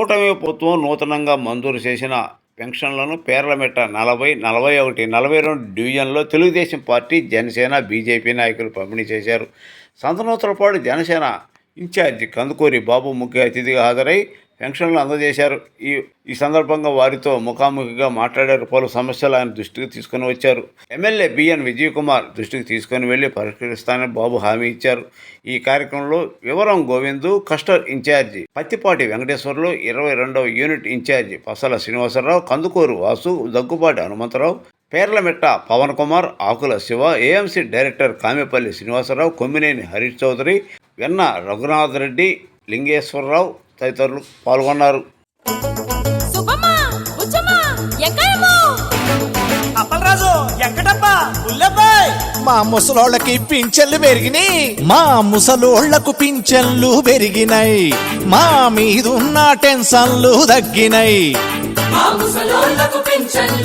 కూటమి ప్రభుత్వం నూతనంగా మంజూరు చేసిన పెన్షన్లను పేర్లమెట్ట నలభై నలభై ఒకటి నలభై రెండు డివిజన్లో తెలుగుదేశం పార్టీ జనసేన బీజేపీ నాయకులు పంపిణీ చేశారు. సంతనూతల పాటు జనసేన ఇన్ఛార్జి కందుకూరి బాబు ముఖ్య అతిథిగా హాజరై పెన్షన్లు అందజేశారు. ఈ ఈ సందర్భంగా వారితో ముఖాముఖిగా మాట్లాడారు. పలు సమస్యలు ఆయన దృష్టికి తీసుకుని వచ్చారు. ఎమ్మెల్యే బిఎన్ విజయ్ కుమార్ దృష్టికి తీసుకొని వెళ్ళి పరిష్కరిస్తానని బాబు హామీ ఇచ్చారు. ఈ కార్యక్రమంలో వివరం గోవిందు కస్టర్ ఇన్ఛార్జి పత్తిపాటి వెంకటేశ్వర్లు ఇరవై రెండవ unit incharge Pasala Srinivasarao Kandukuru Vasu Daggupati Hanumantharao Perlametta Pawan Kumar Akula Siva AMC director Kamepalli Srinivasarao Kommineni Harish Chowdary Venna Raghunath Reddy Lingeswararao తదితరులు పాల్గొన్నారు. మా ముసలోళ్ళకి పింఛన్లు పెరిగినాయి. మా ముసలోళ్ళకు పింఛన్లు పెరిగినాయి. మా మీదున్న టెన్షన్లు తగ్గినాయి. మా ముసలోళ్ళకు పెన్షన్లు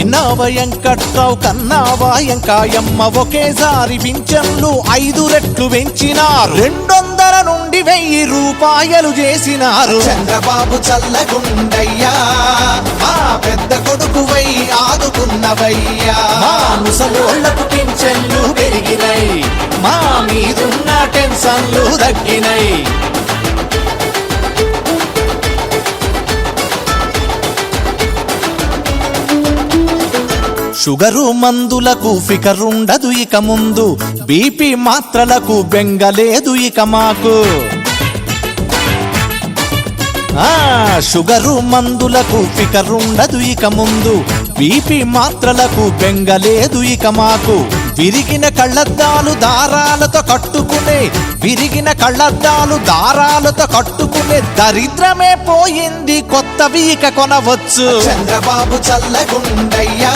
ఇన్నావ వెంకట్రావు కన్నావా ఎంకాయమ్మ ఒకేసారి పింఛన్లు ఐదు రెట్లు పెంచినారు. రెండొందల నుండి వెయ్యి రూపాయలు చేసినారు. చంద్రబాబు చల్లగుండయ్యా మా పెద్ద కొడుకు వై ఆదుకున్నవయ్యా. మా ముసలోళ్ళకు పింఛన్లు పెరిగినాయి మా మీదున్న టెన్షన్లు తగ్గినాయి షుగరు మందులకు ఫికరుండదు ఇక ముందు. బీపీ మాత్రలకు బెంగలేదు ఇక మాకు. షుగరు మందులకు ఫికరుండదు ఇక ముందు. బీపీ మాత్రలకు బెంగలేదు ఇక మాకు. విరిగిన కళ్ళద్దాలు దారాలతో కట్టుకునే విరిగిన కళ్ళద్దాలు దారాలతో కట్టుకునే దరిద్రమే పోయింది కొత్తవి ఇక కొనవచ్చు. చంద్రబాబు చల్లగుండయ్యా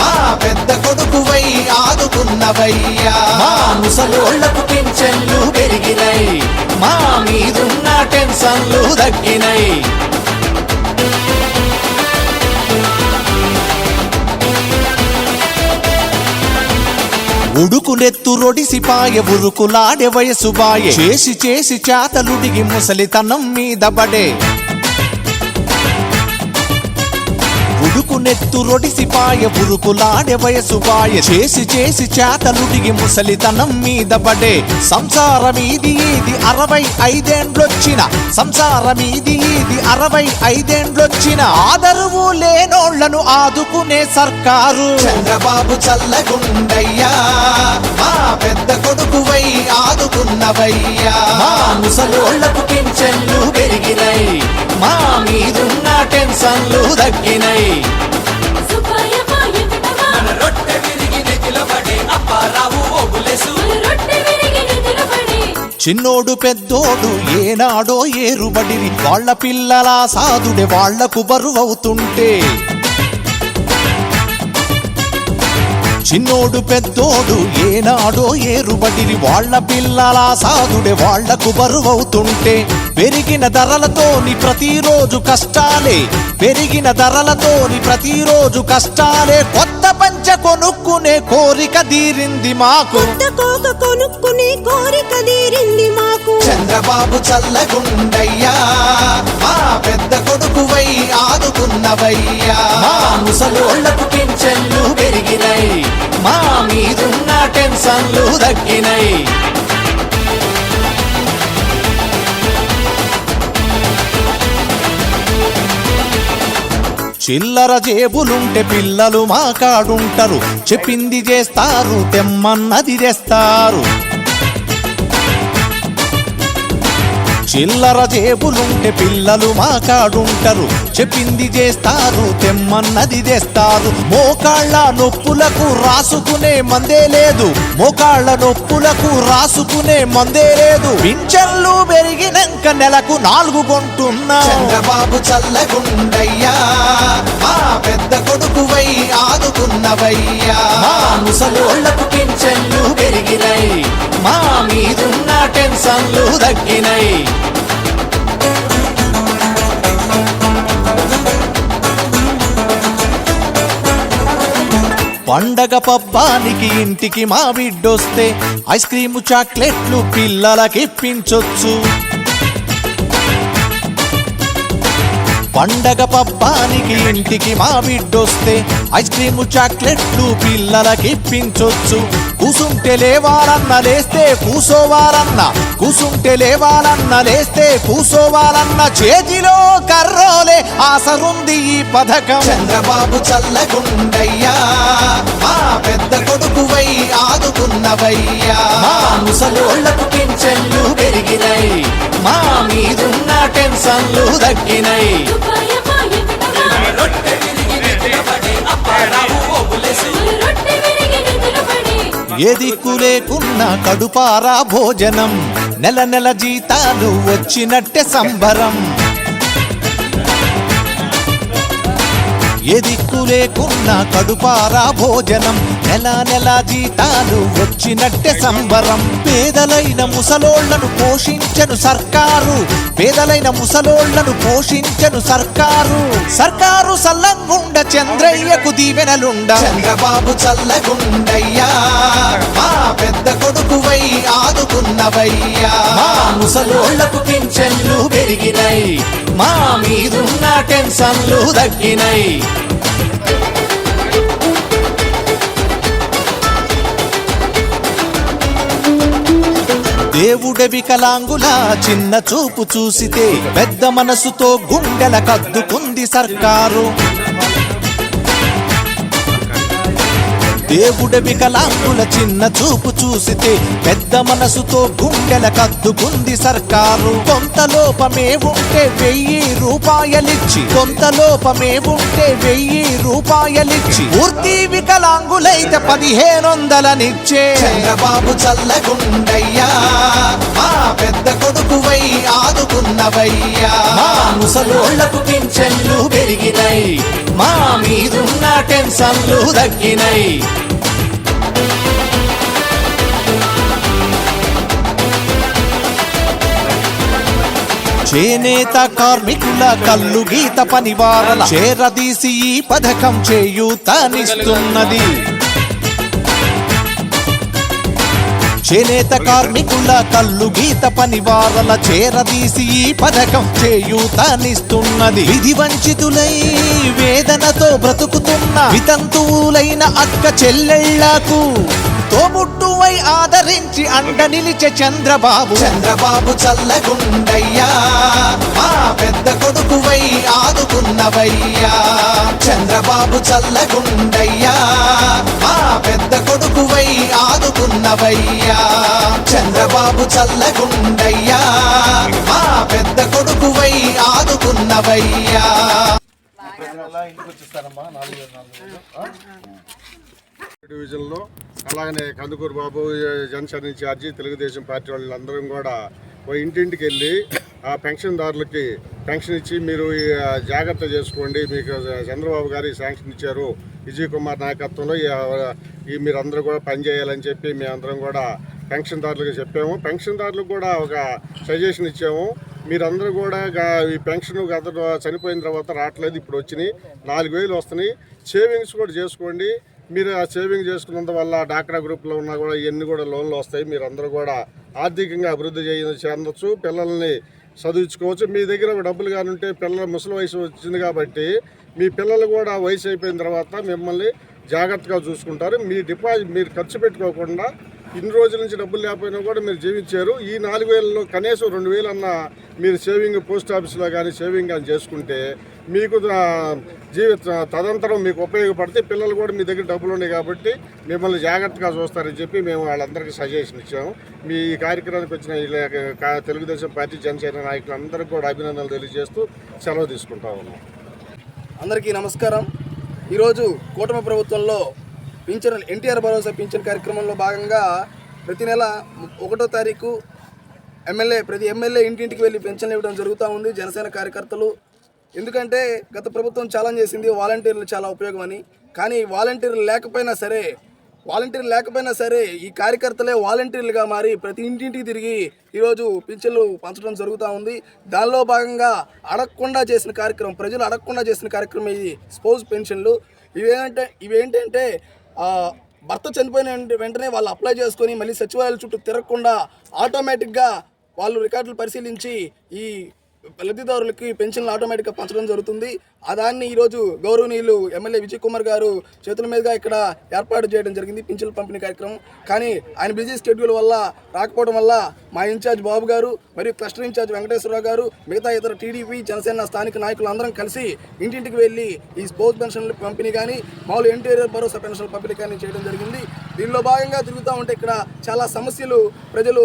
మా పెద్ద కొడుకు వై ఆదుకున్నవయ్యా. మా ముసలోళ్ళకు పింఛన్లు పెరిగినాయి మా మీదున్న టెన్షన్లు తగ్గినాయి ఉడుకునెత్తు రొడిసిపాయ ఉరుకులాడే వయసు బాయే. చేసి చేసి చేతలుడిగి ముసలితనం మీద పడే ఉడుకునెత్తు రొడిసిపాయ ఉరుకులాడే వయసు బాయ చేసి చేసి చేతలుడిగి ముసలితనం మీద పడే. సంసారం ఇది ఇది అరవై ఐదేండ్లొచ్చిన. సంసారం ఇది ఇది అరవై ఐదేండ్లొచ్చిన. ఆదరువు లేనోళ్ళను ఆదుకునే సర్కారు. చంద్రబాబు చల్లగుండయ్యా మా పెద్ద కొడుకు వై ఆదుకున్నవయ్యా. మా ముసలోళ్ళకు పింఛన్లు పెరిగినాయి మా మీదున్న టెన్షన్లు తగ్గినాయి చిన్నోడు పెద్దోడు ఏనాడో ఏరుబడిరి. వాళ్ళ పిల్లల సాధుడే వాళ్ళకు బరువవుతుంటే చిన్నోడు పెద్దోడు ఏనాడో ఏరుబడిరి. వాళ్ళ పిల్లల సాదుడే వాళ్ళకు బరువవుతుంటే పెరిగిన ధరలతోని ప్రతిరోజు కష్టాలే. పెరిగిన ధరలతోని ప్రతిరోజు కష్టాలే. కొత్త పంచ కొనుక్కునే కోరిక తీరింది మాకు. కొనుక్కునే కోరిక తీరింది మాకు. చంద్రబాబు చల్లగుండయ్యా మా పెద్ద కొడుకు వై ఆదుకున్నవయ్యా ముసలోళ్ళకు పింఛన్లు పెరిగినాయి మా మీదున్న టెన్షన్లు తగ్గినాయి చిల్లర జేబులుంటే పిల్లలు మా కాడుంటారు చెప్పింది చేస్తారు తెమ్మన్నది తెస్తారు. చిల్లర జేబులుంటే పిల్లలు మా కాడుంటారు చెప్పింది చేస్తారు తెమ్మన్నది తెస్తారు మోకాళ్ళ నొప్పులకు రాసుకునే మందే లేదు. మోకాళ్ళ నొప్పులకు రాసుకునే మందే లేదు. పింఛన్లు పెరిగినాక నెలకు నాలుగు కొంటున్నా. చంద్రబాబు చల్లగుండయ్యా మా పెద్ద కొడుకు వై ఆదుకున్నవయ్యా ముసలోళ్ళకు పింఛన్లు పెరిగినాయి మా మీదున్న టెన్షన్లు తగ్గినాయి పండగ పబ్బానికి ఇంటికి మా బిడ్డొస్తే ఐస్ క్రీము చాక్లెట్లు పిల్లలకిప్పించొచ్చు పండగ పబ్బానికి ఇంటికి మా బిడ్డొస్తే ఐస్ క్రీము చాక్లెట్లు పిల్లలకిప్పించొచ్చు కూసుంటే లేవాలన్న లేస్తే కూసోవాలన్న కూసుంటే లేవాలన్న లేస్తే కూసోవాలన్న చేతిలో కర్రోలే ఆసరుంది ఈ పథకం. చంద్రబాబు చల్లగుండయ్యా మా పెద్ద కొడుకువై ఆదుకున్నవయ్యా. ముసలోళ్ళకు పింఛన్లు పెరిగినాయి మా మీదున్న టెన్షన్లు తగ్గినాయి. సుబ్బయ్యమ్మ ఎంకటమ్మ ఏ దిక్కు లేకున్నా కడుపారా భోజనం. నెల నెల జీతాలు వచ్చినట్టే సంబరం. ఏ దిక్కు లేకున్నా కడుపారా భోజనం. నెల నెల జీతాలు వచ్చినట్టే సంబరం. పేదలైన ముసలోళ్ళను పోషించను సర్కారు. పేదలైన ముసలోళ్ళను పోషించను సర్కారు. సర్కారు సల్లంగుండ చంద్రయ్యకు దీవెనలుండ. చంద్రబాబు చల్లగుండయ్యా మా పెద్ద కొడుకువై ఆదుకున్నవయ్యా. మా ముసలోళ్ళకు పింఛన్లు పెరిగినాయి మా మీదున్న టెన్షన్లు తగ్గినాయి దేవుడే వికలాంగుల చిన్న చూపు చూసితే పెద్ద మనసుతో గుండెల కద్దుకుంది సర్కారు. దేవుడ వికలాంగుల చిన్న చూపు చూసితే పెద్ద మనసుతో గుండెల కద్దుకుంది సర్కారు. కొంత లోపమే ఉంటే వెయ్యి రూపాయలిచ్చి కొంత లోపమే ఉంటే వెయ్యి రూపాయలిచ్చి. పూర్తి వికలాంగులైతే పదిహేను వందలనిచ్చే చంద్రబాబు చల్లగుండయ్యా మా పెద్ద కొడుకువై ఆదుకున్నవయ్యా. మా ముసలోళ్ళకు పింఛన్లు పెరిగినాయి మా మీదున్న టెన్షన్లు తగ్గినాయి చేనేత కార్మికుల కళ్ళు గీత పనివారల చేరదీసి ఈ పథకం చేయూతనిస్తున్నది. చేనేత కార్మికుల కళ్ళు గీత పనివారల చేరదీసి ఈ పథకం చేయూతనిస్తున్నది. విధి వంచితులై వేదనతో బ్రతుకుతున్న వితంతువులైన అక్క చెల్లెళ్ళకు తోబుట్టువై ఆదరించి అండ నిలిచే చంద్రబాబు. చంద్రబాబు చల్లగుండయ్యా మా పెద్ద కొడుకువై ఆదుకున్నవయ్యా. చంద్రబాబు చల్లగుండయ్యా మా పెద్ద కొడుకువై ఆదుకున్నవయ్యా. చంద్రబాబు చల్లగుండయ్యా మా పెద్ద కొడుకువై ఆదుకున్నవయ్యా. డివిజన్లో అలాగనే కందుకూరు బాబు జనసేన ఇన్ఛార్జి తెలుగుదేశం పార్టీ వాళ్ళందరం కూడా ఓ ఇంటింటికి వెళ్ళి ఆ పెన్షన్దారులకి పెన్షన్ ఇచ్చి మీరు జాగ్రత్త చేసుకోండి. మీకు చంద్రబాబు గారు శాంక్షన్ ఇచ్చారు. విజయ్ కుమార్ నాయకత్వంలో ఈ, మీరందరూ కూడా పనిచేయాలని చెప్పి మేమందరం కూడా పెన్షన్దారులకు చెప్పాము. పెన్షన్దారులకు కూడా ఒక సజెషన్ ఇచ్చాము. మీరందరూ కూడా ఈ పెన్షన్ గత చనిపోయిన తర్వాత రావట్లేదు. ఇప్పుడు వచ్చినాయి. నాలుగు వేలు వస్తున్నాయి. సేవింగ్స్ కూడా చేసుకోండి. మీరు ఆ సేవింగ్ చేసుకున్నంత వల్ల డాక్రా గ్రూప్లో ఉన్నా కూడా ఇవన్నీ కూడా లోన్లు వస్తాయి. మీరు అందరూ కూడా ఆర్థికంగా అభివృద్ధి చేయ చెందొచ్చు పిల్లల్ని చదివించుకోవచ్చు. మీ దగ్గర డబ్బులు కానీ ఉంటే పిల్లల ముసలి వయసు వచ్చింది కాబట్టి మీ పిల్లలు కూడా వయసు అయిపోయిన తర్వాత మిమ్మల్ని జాగ్రత్తగా చూసుకుంటారు. మీ డిపాజిట్ మీరు ఖర్చు పెట్టుకోకుండా ఇన్ని రోజుల నుంచి డబ్బులు లేకపోయినా కూడా మీరు జీవించారు. ఈ నాలుగు వేలలో కనీసం రెండు వేలన్నా మీరు సేవింగ్ పోస్ట్ ఆఫీస్లో కానీ సేవింగ్ కానీ చేసుకుంటే మీకు జీవిత తదంతరం మీకు ఉపయోగపడితే పిల్లలు కూడా మీ దగ్గర డబ్బులు ఉన్నాయి కాబట్టి మిమ్మల్ని జాగ్రత్తగా చూస్తారని చెప్పి మేము వాళ్ళందరికీ సజెషన్ ఇచ్చాము. మీ ఈ కార్యక్రమానికి వచ్చిన ఈ తెలుగుదేశం పార్టీ జనసేన నాయకులందరికీ కూడా అభినందనలు తెలియజేస్తూ సెలవు తీసుకుంటా ఉన్నాం. అందరికీ నమస్కారం. ఈరోజు కూటమి ప్రభుత్వంలో పింఛన్ ఎన్టీఆర్ భరోసా పింఛన్ కార్యక్రమంలో భాగంగా ప్రతి నెల ఒకటో తారీఖు ఎమ్మెల్యే ప్రతి ఎమ్మెల్యే ఇంటింటికి వెళ్ళి పెన్షన్లు ఇవ్వడం జరుగుతూ ఉంది. జనసేన కార్యకర్తలు ఎందుకంటే గత ప్రభుత్వం ఛాలెంజ్ చేసింది వాలంటీర్లు చాలా ఉపయోగమని కానీ వాలంటీర్లు లేకపోయినా సరే వాలంటీర్లు లేకపోయినా సరే ఈ కార్యకర్తలే వాలంటీర్లుగా మారి ప్రతి ఇంటింటికి తిరిగి ఈరోజు పింఛన్లు పంచడం జరుగుతూ ఉంది. దానిలో భాగంగా అడగకుండా చేసిన కార్యక్రమం ప్రజలు అడగకుండా చేసిన కార్యక్రమం ఇది స్పోజ్ పెన్షన్లు. ఇవేంటే ఇవేంటంటే భర్త చనిపోయిన వెంటనే వాళ్ళు అప్లై చేసుకొని మళ్ళీ సచివాలయాల చుట్టూ తిరగకుండా ఆటోమేటిక్గా వాళ్ళు రికార్డులు పరిశీలించి ఈ లబ్ధిదారులకి పెన్షన్లు ఆటోమేటిక్గా పంచడం జరుగుతుంది. ఆ దాన్ని ఈరోజు గౌరవనీయులు ఎమ్మెల్యే విజయ్ కుమార్ గారు చేతుల మీదుగా ఇక్కడ ఏర్పాటు చేయడం జరిగింది పింఛన్ల పంపిణీ కార్యక్రమం. కానీ ఆయన బిజీ స్కెడ్యూల్ వల్ల రాకపోవడం వల్ల మా ఇన్ఛార్జ్ బాబు గారు మరియు క్లస్టర్ ఇన్ఛార్జ్ వెంకటేశ్వరరావు గారు మిగతా ఇతర టీడీపీ జనసేన స్థానిక నాయకులు అందరం కలిసి ఇంటింటికి వెళ్ళి ఈ స్పోర్ట్స్ పెన్షన్ల పంపిణీ కానీ మామూలు ఇంటీరియర్ భరోసా పెన్షన్ల పంపిణీ కానీ చేయడం జరిగింది. దీనిలో భాగంగా తిరుగుతూ ఉంటే ఇక్కడ చాలా సమస్యలు ప్రజలు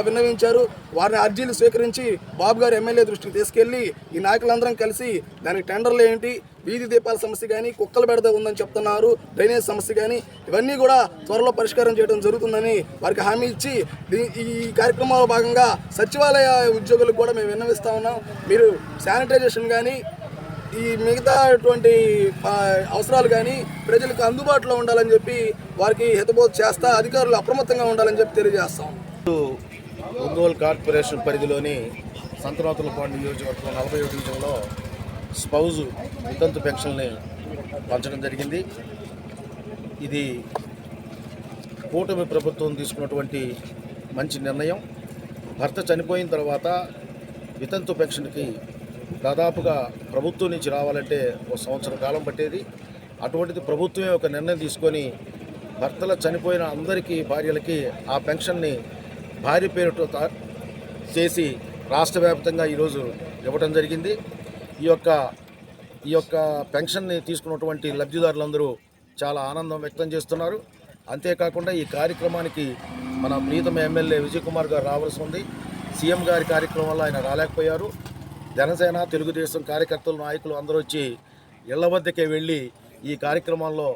విన్నవించారు. వారిని అర్జీలు స్వీకరించి బాబు గారు ఎమ్మెల్యే దృష్టికి తీసుకెళ్ళి ఈ నాయకులందరం కలిసి దానికి టెండర్లు ఏంటి వీధి దీపాల సమస్య కానీ కుక్కల బెడద ఉందని చెప్తున్నారు డ్రైనేజ్ సమస్య కానీ ఇవన్నీ కూడా త్వరలో పరిష్కారం చేయడం జరుగుతుందని వారికి హామీ ఇచ్చి దీ- ఈ కార్యక్రమంలో భాగంగా సచివాలయ ఉద్యోగులకు కూడా మేము విన్నవిస్తా ఉన్నాం. మీరు శానిటైజేషన్ కానీ ఈ మిగతాటువంటి అటువంటి అవసరాలు కానీ ప్రజలకు అందుబాటులో ఉండాలని చెప్పి వారికి హితబోధ చేస్తా అధికారులు అప్రమత్తంగా ఉండాలని చెప్పి తెలియజేస్తాం ఒంగోలు కార్పొరేషన్ పరిధిలోని సంతనోతలపాడు నియోజకవర్గం నలభై డివిజన్లో స్పౌజు వితంతు పెన్షన్ని పంచడం జరిగింది. ఇది కూటమి ప్రభుత్వం తీసుకున్నటువంటి మంచి నిర్ణయం. భర్త చనిపోయిన తర్వాత వితంతు పెన్షన్కి దాదాపుగా ప్రభుత్వం నుంచి రావాలంటే ఒక సంవత్సరం కాలం పట్టేది. అటువంటిది ప్రభుత్వమే ఒక నిర్ణయం తీసుకొని భర్తల చనిపోయిన అందరికీ భార్యలకి ఆ పెన్షన్ని భార్య పేరుతో చేసి రాష్ట్ర వ్యాప్తంగా ఈరోజు ఇవ్వటం జరిగింది. ఈ యొక్క ఈ యొక్క పెన్షన్ని తీసుకున్నటువంటి లబ్ధిదారులందరూ చాలా ఆనందం వ్యక్తం చేస్తున్నారు. అంతేకాకుండా ఈ కార్యక్రమానికి మన ప్రీతమ ఎమ్మెల్యే విజయ్ కుమార్ గారు రావాల్సి ఉంది. సీఎం గారి కార్యక్రమం వల్ల ఆయన రాలేకపోయారు. జనసేన తెలుగుదేశం కార్యకర్తలు నాయకులు అందరూ వచ్చి ఇళ్ళ వద్దకే వెళ్ళి ఈ కార్యక్రమంలో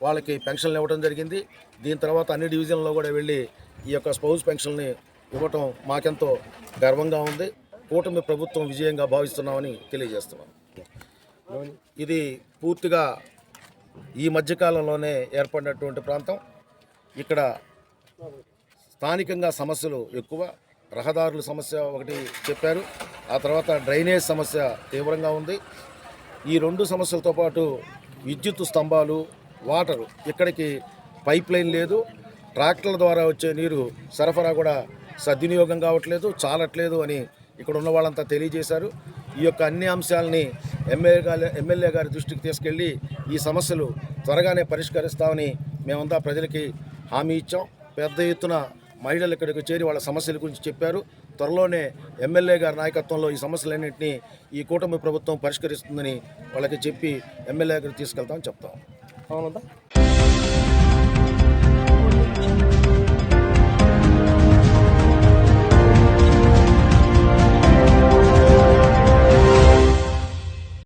వాళ్ళకి పెన్షన్లు ఇవ్వడం జరిగింది. దీని తర్వాత అన్ని డివిజన్లో కూడా వెళ్ళి ఈ యొక్క స్పౌజ్ పెన్షన్ని ఇవ్వటం మాకెంతో గర్వంగా ఉంది. కూటమి ప్రభుత్వం విజయంగా భావిస్తున్నామని తెలియజేస్తున్నాం. ఇది పూర్తిగా ఈ మధ్యకాలంలోనే ఏర్పడినటువంటి ప్రాంతం. ఇక్కడ స్థానికంగా సమస్యలు ఎక్కువ రహదారుల సమస్య ఒకటి చెప్పారు. ఆ తర్వాత డ్రైనేజ్ సమస్య తీవ్రంగా ఉంది. ఈ రెండు సమస్యలతో పాటు విద్యుత్ స్తంభాలు వాటరు. ఇక్కడికి పైప్ లైన్ లేదు. ట్రాక్టర్ల ద్వారా వచ్చే నీరు సరఫరా కూడా సద్వినియోగం కావట్లేదు చాలట్లేదు అని ఇక్కడ ఉన్న వాళ్ళంతా తెలియజేశారు. ఈ యొక్క అన్ని అంశాలని ఎమ్మెల్యే గారి ఎమ్మెల్యే గారి దృష్టికి తీసుకెళ్ళి ఈ సమస్యలు త్వరగానే పరిష్కరిస్తామని మేమంతా ప్రజలకి హామీ ఇచ్చాం. పెద్ద ఎత్తున మహిళలు ఇక్కడికి చేరి వాళ్ళ సమస్యల గురించి చెప్పారు. త్వరలోనే ఎమ్మెల్యే గారి నాయకత్వంలో ఈ సమస్యలన్నింటినీ ఈ కూటమి ప్రభుత్వం పరిష్కరిస్తుందని వాళ్ళకి చెప్పి ఎమ్మెల్యే గారికి తీసుకెళ్తామని చెప్తాం. అవునందా Thank you.